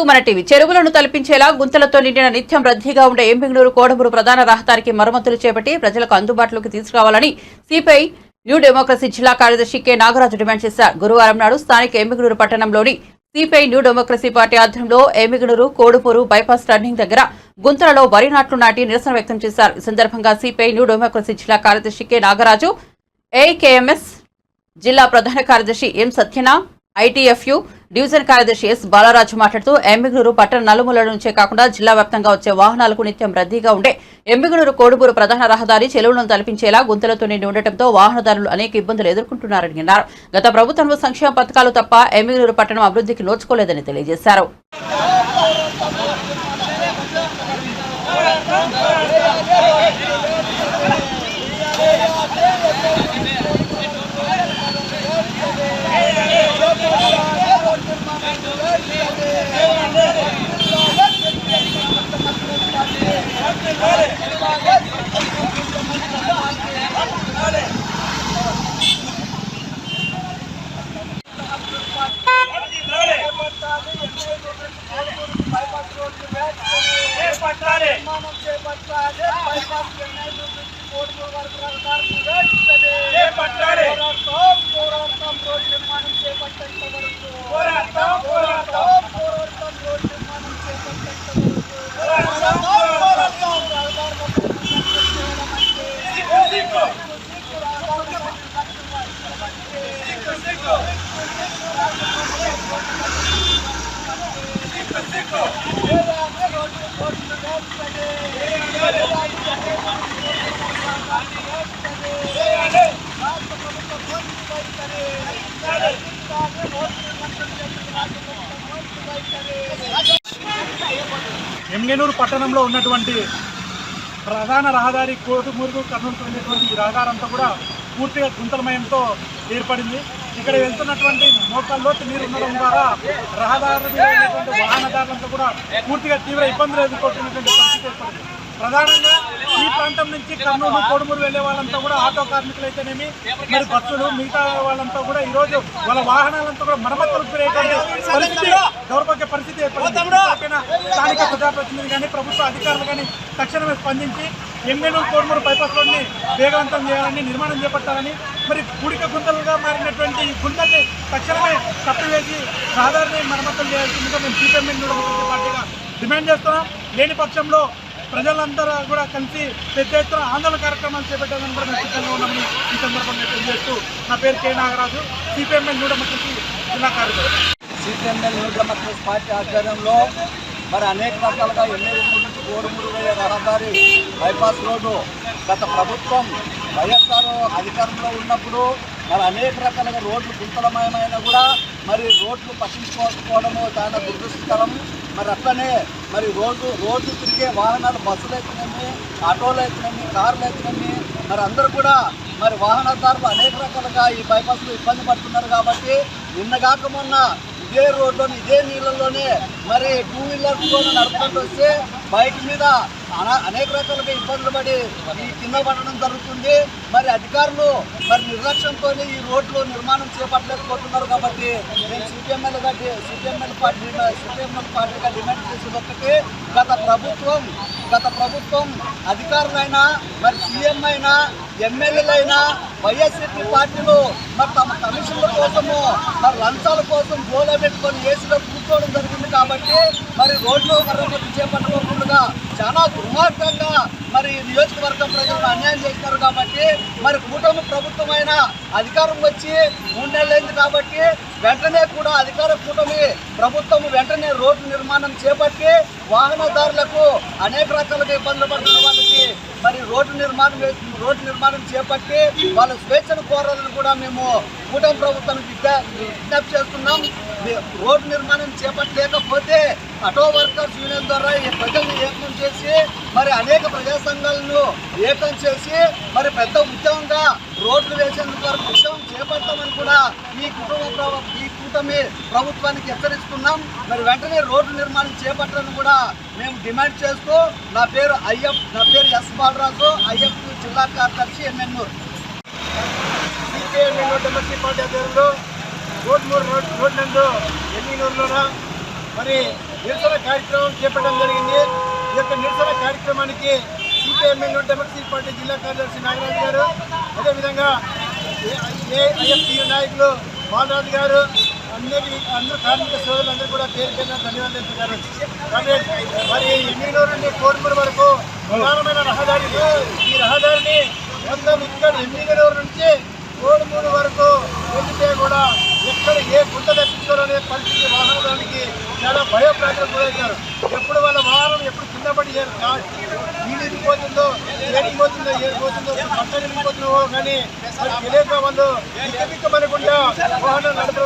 Welcome మన TV చెరువులను తలపించేలా గుంతలతో నిండిన నిత్యం రద్దీగా ఉండే ఎంబింగనూరు కోడమూరు ప్రధాన రహదారికి మరమ్మతులు చేపట్టి ప్రజలకు అందుబాటులోకి తీసుకురావాలని సిపిఐ న్యూ డెమోక్రసీ జిల్లా కార్యదర్శి కె. నాగరాజు డిమాండ్ చేశారు. గురువారం నాడు స్థానిక ఎంబిగనూరు పట్టణంలోని సిపిఐ న్యూ డెమోక్రసీ పార్టీ ఆధ్వర్యంలో ఎమ్మిగనూరు కోడుపూరు బైపాస్ టర్నింగ్ దగ్గర గుంతలలో వరి నాట్లు నాటి నిరసన వ్యక్తం చేశారు. ఈ సందర్భంగా సిపిఐ న్యూ డెమోక్రసీ జిల్లా కార్యదర్శి కె. నాగరాజు ఏకేఎంఎస్ జిల్లా ప్రధాన కార్యదర్శి ఎం. సత్యనా ఐటీఎఫ్యు డివిజన్ కార్యదర్శి ఎస్ బాలరాజు మాట్లాడుతూ ఎంబిగనూరు పట్టణ నలుమూలల నుంచే కాకుండా జిల్లా వ్యాప్తంగా వచ్చే వాహనాలకు నిత్యం రద్దీగా ఉండే ఎమ్మిగనూరు కోడుబూరు ప్రధాన రహదారి చెరువులను తలపించేలా గుంతలతో నిండి ఉండటంతో వాహనదారులు అనేక ఇబ్బందులు ఎదుర్కొంటున్నారని అన్నారు. గత ప్రభుత్వంలో సంక్షేమ పథకాలు తప్ప ఎమ్మిగనూరు పట్టణం అభివృద్ధికి నోచుకోలేదని తెలియజేశారు. పట్టాలి చేపట్టాలి బైపాస్ చెన్నై నుండి కోడుమూరు వరకు రహదారిని వేస్తుంది. పోరాటం, పోరాటం, రోడ్డు నిర్మాణం చేపట్టేంత వరకు. పోరాటం, పోరాటం, రోడ్డు నిర్మాణం చేపట్టేంత వరకు. పోరాటం, పోరాటం, రహదారుల పనులు చేయడం అంటే సిగ్గు, సిగ్గు, రహదారుల పనులు కట్టడం అంటే సిగ్గు, సిగ్గు. వేలాది రోడ్లు రోడ్లు వేస్తుంది. రాష్ట్ర ప్రభుత్వం రోడ్లు వైఖరి. రాష్ట్ర రోడ్లు మంత్రులు చెప్పిన రాష్ట్ర ప్రభుత్వం రోడ్లు వైఖరి. ఎంగేనూరు పట్టణంలో ఉన్నటువంటి ప్రధాన రహదారి కోటుమూరుకు కర్నూలుకు వెళ్ళేటువంటి ఈ రహదారి అంతా కూడా పూర్తిగా గుంతలమయంతో ఏర్పడింది. ఇక్కడ వెళ్తున్నటువంటి మోకాల్లోకి నీరు ఉండడం ద్వారా రహదారి వాహనదారులంతా కూడా పూర్తిగా తీవ్ర ఇబ్బందులు ఎదుర్కొంటున్నటువంటి పరిస్థితి ఏర్పడింది. ప్రధానంగా ఈ ప్రాంతం నుంచి కర్నూలు కోడుమూరు వెళ్ళే వాళ్ళంతా కూడా ఆటో కార్మికులు అయితేనేమి మరి బస్సులు మిగతా వాళ్ళంతా కూడా ఈ రోజు వాళ్ళ వాహనాలంతా కూడా మరమ్మతులకు గురయ్యేటువంటి పరిస్థితి దౌర్భాగ్య పరిస్థితి స్థానిక ప్రజాప్రతినిధి కానీ ప్రభుత్వ అధికారులు కానీ తక్షణమే స్పందించి ఎమ్మెనూరు కోడుమూరు బైపాస్ రోడ్ని వేగవంతం చేయాలని నిర్మాణం చేపట్టాలని మరి పూడిక గుంతలుగా మారినటువంటి ఈ గుంతల్ని తక్షణమే తప్పివేసి రహదారిని మరమ్మతులు చేయాల్సిందిగా మేము సిపిఎం పార్టీగా డిమాండ్ చేస్తున్నాం. లేని పక్షంలో ప్రజలందరూ కూడా కలిసి పెద్ద ఎత్తున ఆందోళన కార్యక్రమాలు చేపట్టాలని కూడా మేము సిద్ధంగా ఉన్నామని ఈ సందర్భంగా తెలియజేస్తూ నా పేరు కె నాగరాజు సిపిఎంఎల్ నూడమక్కకి జిల్లా కార్యదర్శి. సిపిఎంఎల్ న్యూ పార్టీ ఆధ్వర్యంలో మరి అనేక రకాలుగా ఎన్నెల నుంచి కోడుమూరు రహదారి బైపాస్ రోడ్డు గత ప్రభుత్వం వైఎస్ఆర్ అధికారంలో ఉన్నప్పుడు మరి అనేక రకాలుగా రోడ్లు గుంతలమయమైనా కూడా మరి రోడ్లు పట్టించుకోకపోవడము చాలా దురదృష్టకరము. మరి అట్లనే మరి రోజు రోజు తిరిగే వాహనాలు బస్సులు అయితేనేమి ఆటోలు అయితేనేమి కార్లు అయితేనేమి మరి అందరూ కూడా మరి వాహనదారులు అనేక రకాలుగా ఈ బైపాస్లో ఇబ్బంది పడుతున్నారు కాబట్టి నిన్నగాక మొన్న ఇదే రోడ్లోని ఇదే నీళ్ళలోనే మరి టూ వీలర్ నడుపుకుంటూ వస్తే బైక్ మీద అనేక రకాలుగా ఇబ్బందులు పడి ఈ కింద పడడం జరుగుతుంది. మరి అధికారులు మరి నిర్లక్ష్యంతో ఈ రోడ్లు నిర్మాణం చేపట్టలేకపోతున్నారు కాబట్టి నేను సిపిఎంఎల్గా సిపిఎంఎల్ పార్టీ సిపిఎంఎల్ పార్టీగా డిమాండ్ చేసేది ఒకటి గత ప్రభుత్వం గత ప్రభుత్వం అధికారులైనా మరి సీఎం అయినా ఎమ్మెల్యేలైనా వైఎస్ఆర్పీ పార్టీలు మరి తమ కమిషన్ల కోసము మరి లంచాల కోసం గోల పెట్టుకొని ఏసీలో కూర్చోవడం జరిగింది కాబట్టి మరి రోడ్లు మరమ్మతు చేపట్టకుండా చాలా దుర్మార్గంగా మరి నియోజకవర్గం ప్రజలను అన్యాయం చేస్తారు కాబట్టి మరి కూటమి ప్రభుత్వమైన అధికారం వచ్చి మూడు నెలలైంది కాబట్టి వెంటనే కూడా అధికార కూటమి ప్రభుత్వం వెంటనే రోడ్డు నిర్మాణం చేపట్టి వాహనదారులకు అనేక రకాలుగా ఇబ్బందులు పడుతున్న వాళ్ళకి మరి రోడ్డు నిర్మాణం రోడ్డు నిర్మాణం చేపట్టి వాళ్ళ స్వేచ్ఛను కోరాలని కూడా మేము కూటమి ప్రభుత్వానికి విజ్ఞప్తి చేస్తున్నాం. రోడ్డు నిర్మాణం చేపట్టలేకపోతే ఆటో వర్కర్స్ యూనియన్ ద్వారా చేసి మరి అనేక ప్రజా సంఘాలను ఏకం చేసి మరి పెద్ద ఉద్యమంగా రోడ్లు వేసేందుకు వరకు ఉద్యమం చేపడతామని కూడా ఈ కుటుంబ ఈ కూటమి ప్రభుత్వానికి హెచ్చరిస్తున్నాం. మరి వెంటనే రోడ్డు నిర్మాణం చేపట్టాలని కూడా మేము డిమాండ్ చేస్తూ నా పేరు అయ్యప్ నా పేరు ఎస్ బాలరాజు ఐఎఫ్ జిల్లా కార్యదర్శి ఎమ్మెన్యూర్ సిపిఎం డెమోక్రసీ పార్టీ ఆధ్వర్యంలో కోట్మూరు రోడ్ రోడ్ నందు ఎమ్మినూరులోన మరి నిరసన కార్యక్రమం చేపట్టడం జరిగింది. ఈ యొక్క నిరసన కార్యక్రమానికి సిపిఎంఎల్ డెమోక్రసీ పార్టీ జిల్లా కార్యదర్శి నాగరాజు గారు అదేవిధంగా ఏఐఎఫ్టీయూ నాయకులు బాలరాజు గారు అందరి అందరూ కార్మిక సోదరులందరూ కూడా పేరు పేరున ధన్యవాదాలు తెలిపారు మరి ఎమ్మిగనూరు నుండి కోరుమూరు వరకు ప్రధానమైన రహదారి ఈ రహదారిని మొత్తం ఇక్కడ ఎమ్మిగనూరు నుంచి కోడుమూరు వరకు వెళ్తే కూడా ఎక్కడ ఏ గుంట తప్పించుకోవాలనే పరిస్థితి వాహనానికి చాలా భయప్రాంతం గురవుతారు ఎప్పుడు వాళ్ళ వాహనం ఎప్పుడు కింద పడి ఏ- ఆ నీళ్ళు పోతుందో ఏడికి పోతుందో ఏది పోతుందో పక్కన వెళ్ళిపోతుందో కానీ తెలియక వాళ్ళు దిక్కదిక్కమనకుండా వాహనం నడపడం